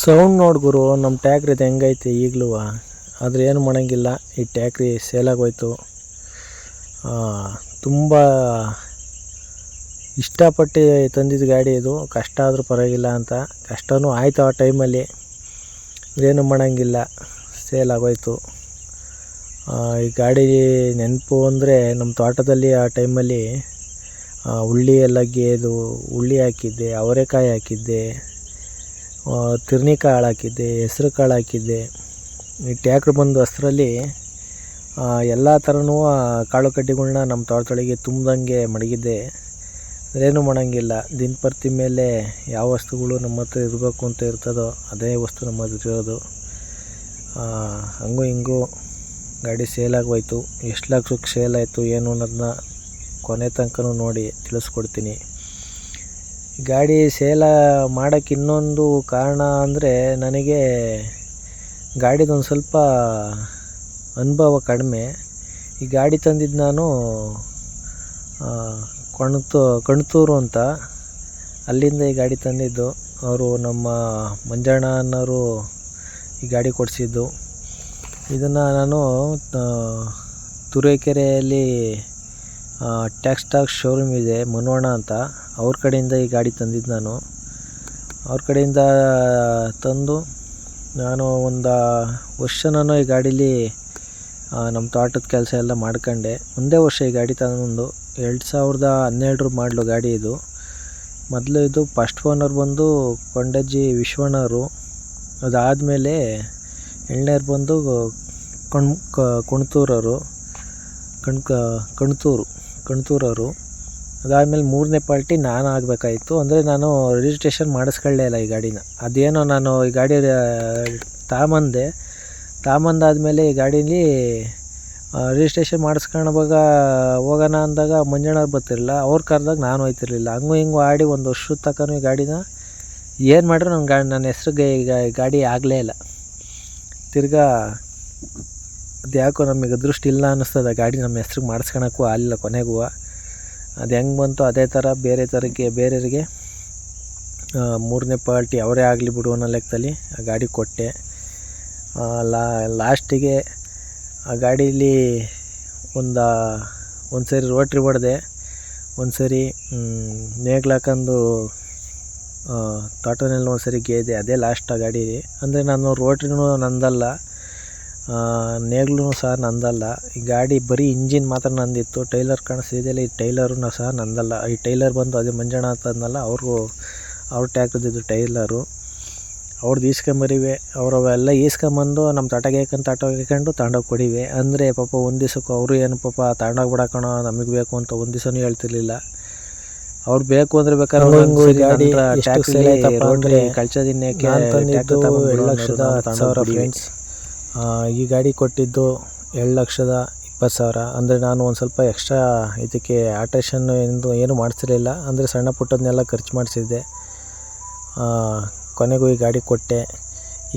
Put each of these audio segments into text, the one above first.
Sound ನೋಡಿ ಗುರು ನಮ್ಮ ಟ್ಯಾಕ್ರಿದು ಹೆಂಗೈತೆ ಈಗಲೂ? ಆದರೆ ಏನು ಮಾಡೋಂಗಿಲ್ಲ, ಈ ಟ್ಯಾಕ್ರಿ ಸೇಲಾಗೋಯ್ತು ತುಂಬ ಇಷ್ಟಪಟ್ಟು ತಂದಿದ್ದು ಗಾಡಿ ಇದು. ಕಷ್ಟ ಆದರೂ ಪರವಾಗಿಲ್ಲ ಅಂತ. ಕಷ್ಟವೂ ಆಯಿತು ಆ ಟೈಮಲ್ಲಿ ಏನು ಮಾಡೋಂಗಿಲ್ಲ ಸೇಲ್ ಆಗೋಯ್ತು. ಈ ಗಾಡಿ ನೆನಪು ಅಂದರೆ ನಮ್ಮ ತೋಟದಲ್ಲಿ ಆ ಟೈಮಲ್ಲಿ ಹುಳ್ಳಿ ಎಲ್ಲ ಗೇದು, ಹುಳ್ಳಿ ಹಾಕಿದ್ದೆ, ಅವರೆಕಾಯಿ ಹಾಕಿದ್ದೆ. ತಿರ್ನಿ ಕಾಳು ಹಾಕಿದ್ದೆ, ಹೆಸ್ರು ಕಾಳು ಹಾಕಿದ್ದೆ. ಈ ಟ್ಯಾಕ್ರ್ ಬಂದು ಹಸ್ರಲ್ಲಿ ಎಲ್ಲ ಥರನೂ ಕಾಳು ಕಡ್ಡಿಗಳ್ನ ನಮ್ಮ ತೋಟದೊಳಗೆ ತುಂಬ್ದಂಗೆ ಮಡಗಿದ್ದೆ. ಅದೇನು ಮಾಡೋಂಗಿಲ್ಲ. ದಿನಪರ್ತಿ ಮೇಲೆ ಯಾವ ವಸ್ತುಗಳು ನಮ್ಮ ಹತ್ರ ಇರಬೇಕು ಅಂತ ಇರ್ತದೋ ಅದೇ ವಸ್ತು ನಮ್ಮ ಹತ್ರ ಇರೋದು. ಹಂಗೂ ಹಿಂಗೂ ಗಾಡಿ ಸೇಲ್ ಆಗೋಯ್ತು. ಎಷ್ಟು ಲಕ್ಷಕ್ಕೆ ಸೇಲ್ ಆಯಿತು, ಏನು ಅನ್ನೋದನ್ನ ಕೊನೆ ತನಕನೂ ನೋಡಿ ತಿಳಿಸ್ಕೊಡ್ತೀನಿ. ಗಾಡಿ ಸೇಲ ಮಾಡೋಕ್ಕೆ ಇನ್ನೊಂದು ಕಾರಣ ಅಂದರೆ ನನಗೆ ಗಾಡಿದೊಂದು ಸ್ವಲ್ಪ ಅನುಭವ ಕಡಿಮೆ. ಈ ಗಾಡಿ ತಂದಿದ್ದು ನಾನು ಕಣ್ತು ಕೊಣತು, ಕಣ್ತೂರು ಅಂತ. ಅಲ್ಲಿಂದ ಈ ಗಾಡಿ ತಂದಿದ್ದು. ಅವರು ನಮ್ಮ ಮಂಜಣ್ಣ ಅನ್ನೋರು ಈ ಗಾಡಿ ಕೊಡಿಸಿದ್ದು. ಇದನ್ನು ನಾನು ತುರೇಕೆರೆಯಲ್ಲಿ ಟ್ಯಾಕ್ಸ್ಟಾಕ್ ಶೋರೂಮ್ ಇದೆ, ಮನೋಣ ಅಂತ. ಅವ್ರ ಕಡೆಯಿಂದ ಈ ಗಾಡಿ ತಂದಿದ್ದು ನಾನು. ಅವ್ರ ಕಡೆಯಿಂದ ತಂದು ನಾನು ಒಂದು ವರ್ಷ ನಾನು ಈ ಗಾಡೀಲಿ ನಮ್ಮ ತೋಟದ ಕೆಲಸ ಎಲ್ಲ ಮಾಡ್ಕೊಂಡೆ. ಒಂದೇ ವರ್ಷ ಈ ಗಾಡಿ ತಗೊಂಡು ಎರಡು ಸಾವಿರದ ಹನ್ನೆರಡರ ಮಾಡಲು ಗಾಡಿ ಇದು. ಮೊದಲು ಇದು ಫಸ್ಟ್ ಓನರ್ ಬಂದು ಕೊಂಡಜ್ಜಿ ವಿಶ್ವಣ್ಣವರು ಅದಾದಮೇಲೆ ಎಳ್ನೇರು ಬಂದು ಕಣ್ ಕುಣ್ತೂರವರು ಕಣ್ಕ ಕಣ್ತೂರು ಕಣ್ತೂರವರು ಅದಾದಮೇಲೆ ಮೂರನೇ ಪಾರ್ಟಿ ನಾನು ಆಗಬೇಕಾಯಿತು. ಅಂದರೆ ನಾನು ರಿಜಿಸ್ಟ್ರೇಷನ್ ಮಾಡಿಸ್ಕೊಳ್ಳೇ ಇಲ್ಲ ಈ ಗಾಡಿನ. ಅದೇನೋ ನಾನು ಈ ಗಾಡಿ ತಾಮಂದೆ. ತಾಮಂದಾದಮೇಲೆ ಈ ಗಾಡೀಲಿ ರಿಜಿಸ್ಟ್ರೇಷನ್ ಮಾಡಿಸ್ಕೊಳ್ಳೋವಾಗ ಹೋಗೋಣ ಅಂದಾಗ ಮಂಜಣ್ಣ ಬರ್ತಿರಲಿಲ್ಲ. ಅವ್ರು ಕರೆದಾಗ ನಾನು ಹೋಯ್ತಿರ್ಲಿಲ್ಲ. ಹಂಗೂ ಹಿಂಗೂ ಆಡಿ ಒಂದು ವರ್ಷದ ತನಕನೂ ಈ ಗಾಡಿನ ಏನು ಮಾಡಿದ್ರು ನನ್ನ ಗಾಡಿ ನನ್ನ ಹೆಸ್ರಿಗೆ ಈಗ ಈ ಗಾಡಿ ಆಗಲೇ ಇಲ್ಲ. ತಿರ್ಗಾ, ಅದ್ಯಾಕೋ ನಮಗೆ ಅದೃಷ್ಟ ಇಲ್ಲ ಅನ್ನಿಸ್ತದೆ. ಗಾಡಿ ನಮ್ಮ ಹೆಸ್ರಿಗೆ ಮಾಡಿಸ್ಕೊಳಕ್ಕೂ ಆಗಲಿಲ್ಲ ಕೊನೆಗೂ. ಅದು ಹೆಂಗೆ ಬಂತು ಅದೇ ಥರ ಬೇರೆ ಥರಕ್ಕೆ ಬೇರೆಯವರಿಗೆ ಮೂರನೇ ಪಾರ್ಟಿ ಅವರೇ ಆಗಲಿ ಬಿಡು ಅನ್ನೋ ಲೆಕ್ಕದಲ್ಲಿ ಆ ಗಾಡಿ ಕೊಟ್ಟೆ. ಲಾ, ಲಾಸ್ಟಿಗೆ ಆ ಗಾಡೀಲಿ ಒಂದು ಒಂದು ಸರಿ ರೋಟ್ರಿ ಹೊಡೆದೆ. ಒಂದು ಸರಿ ನೇಗ್ಲು ಹಾಕೊಂಡು ತೋಟನಲ್ಲಿ ಒಂದು ಸರಿ ಗೇದೆ. ಅದೇ ಲಾಸ್ಟ್ ಆ ಗಾಡಿ ಅಂದರೆ ನಾನು ರೋಟ್ರಿನೂ ನಂದಲ್ಲ. ನೇಗ್ಲೂ ಸಹ ನಂದಲ್ಲ. ಈ ಗಾಡಿ ಬರೀ ಇಂಜಿನ್ ಮಾತ್ರ ನಂದಿತ್ತು. ಟೈಲರ್ ಕಾಣಿಸ್ತಿದೆಯಲ್ಲ ಈ ಟೈಲರು ಸಹ ನಂದಲ್ಲ. ಈ ಟೈಲರ್ ಬಂದು ಅದೇ ಮಂಜಣ್ಣ ಅಂತ ಅಂದಲ್ಲ ಅವ್ರಿಗೂ ಅವ್ರ ಟ್ಯಾಕ್ಟ್ರದ್ದು ಟೈಲರು. ಅವ್ರದ್ದು ಈಸ್ಕೊಂಬರಿವೆ. ಅವರವೆಲ್ಲ ಅವೆಲ್ಲ ಈಸ್ಕೊಂಬಂದು ನಮ್ಮ ತಟಗೇಕಂತ ಹಾಕೊಂಡು ತೋಟಗೆ ಹಾಕೊಂಡು ತಗೊಂಡೋಗಿ ಕೊಡಿವೆ. ಅಂದರೆ ಪಾಪ ಒಂದು ದಿವ್ಸಕ್ಕೂ ಅವರು ಏನು ಪಾಪ ತಗೊಂಡೋಗ್ಬಿಡ ಕಣೋ ನಮಗೆ ಬೇಕು ಅಂತ ಒಂದು ದಿವಸನೂ ಹೇಳ್ತಿರ್ಲಿಲ್ಲ. ಅವ್ರು ಬೇಕು ಅಂದ್ರೆ ಬೇಕಾದ್ರೆ ಗಾಡಿ ಟ್ಯಾಕ್ಸಿ ಲಕ್ಷದ ಸಾವಿರ. ಫ್ರೆಂಡ್ಸ್ ಈ ಗಾಡಿ ಕೊಟ್ಟಿದ್ದು ಎರಡು ಲಕ್ಷದ ಇಪ್ಪತ್ತು ಸಾವಿರ. ಅಂದರೆ ನಾನು ಒಂದು ಸ್ವಲ್ಪ ಎಕ್ಸ್ಟ್ರಾ ಇದಕ್ಕೆ ಆಟೇಷನ್ನು ಎಂದು ಏನು ಮಾಡಿಸಿರಲಿಲ್ಲ. ಅಂದರೆ ಸಣ್ಣ ಪುಟ್ಟದನ್ನೆಲ್ಲ ಖರ್ಚು ಮಾಡಿಸಿದ್ದೆ. ಕೊನೆಗೂ ಈ ಗಾಡಿ ಕೊಟ್ಟೆ.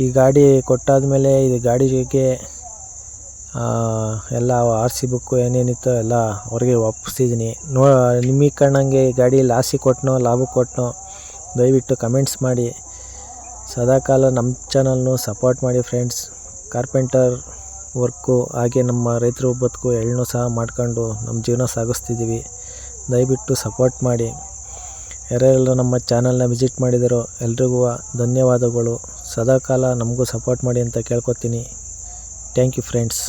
ಈ ಗಾಡಿ ಕೊಟ್ಟಾದಮೇಲೆ ಇದು ಗಾಡಿಗೆ ಎಲ್ಲ ಆರ್ ಸಿ ಬುಕ್ಕು ಏನೇನಿತ್ತೋ ಎಲ್ಲ ಅವ್ರಿಗೆ ಒಪ್ಪಿಸಿದ್ದೀನಿ ನೋ, ನಿಮಗೆ ಕಣ್ಣಂಗೆ ಈ ಗಾಡಿ ಲಾಸಿ ಕೊಟ್ಟನೋ ಲಾಭಕ್ಕೆ ಕೊಟ್ಟನೋ ದಯವಿಟ್ಟು ಕಮೆಂಟ್ಸ್ ಮಾಡಿ. ಸದಾಕಾಲ ನಮ್ಮ ಚಾನಲ್ನು ಸಪೋರ್ಟ್ ಮಾಡಿ ಫ್ರೆಂಡ್ಸ್ ಕಾರ್ಪೆಂಟರ್ ವರ್ಕು ಹಾಗೆ ನಮ್ಮ ರೈತರು ಬದುಕು ಎಳ್ಳನ್ನು ಸಹ ಮಾಡ್ಕೊಂಡು ನಮ್ಮ ಜೀವನ ಸಾಗಿಸ್ತಿದ್ದೀವಿ. ದಯವಿಟ್ಟು ಸಪೋರ್ಟ್ ಮಾಡಿ. ಯಾರ್ಯಾರೆಲ್ಲ ನಮ್ಮ ಚಾನಲ್ನ ವಿಸಿಟ್ ಮಾಡಿದರೋ ಎಲ್ರಿಗೂ ಧನ್ಯವಾದಗಳು. ಸದಾಕಾಲ ನಮಗೂ ಸಪೋರ್ಟ್ ಮಾಡಿ ಅಂತ ಕೇಳ್ಕೊತೀನಿ. Thank you friends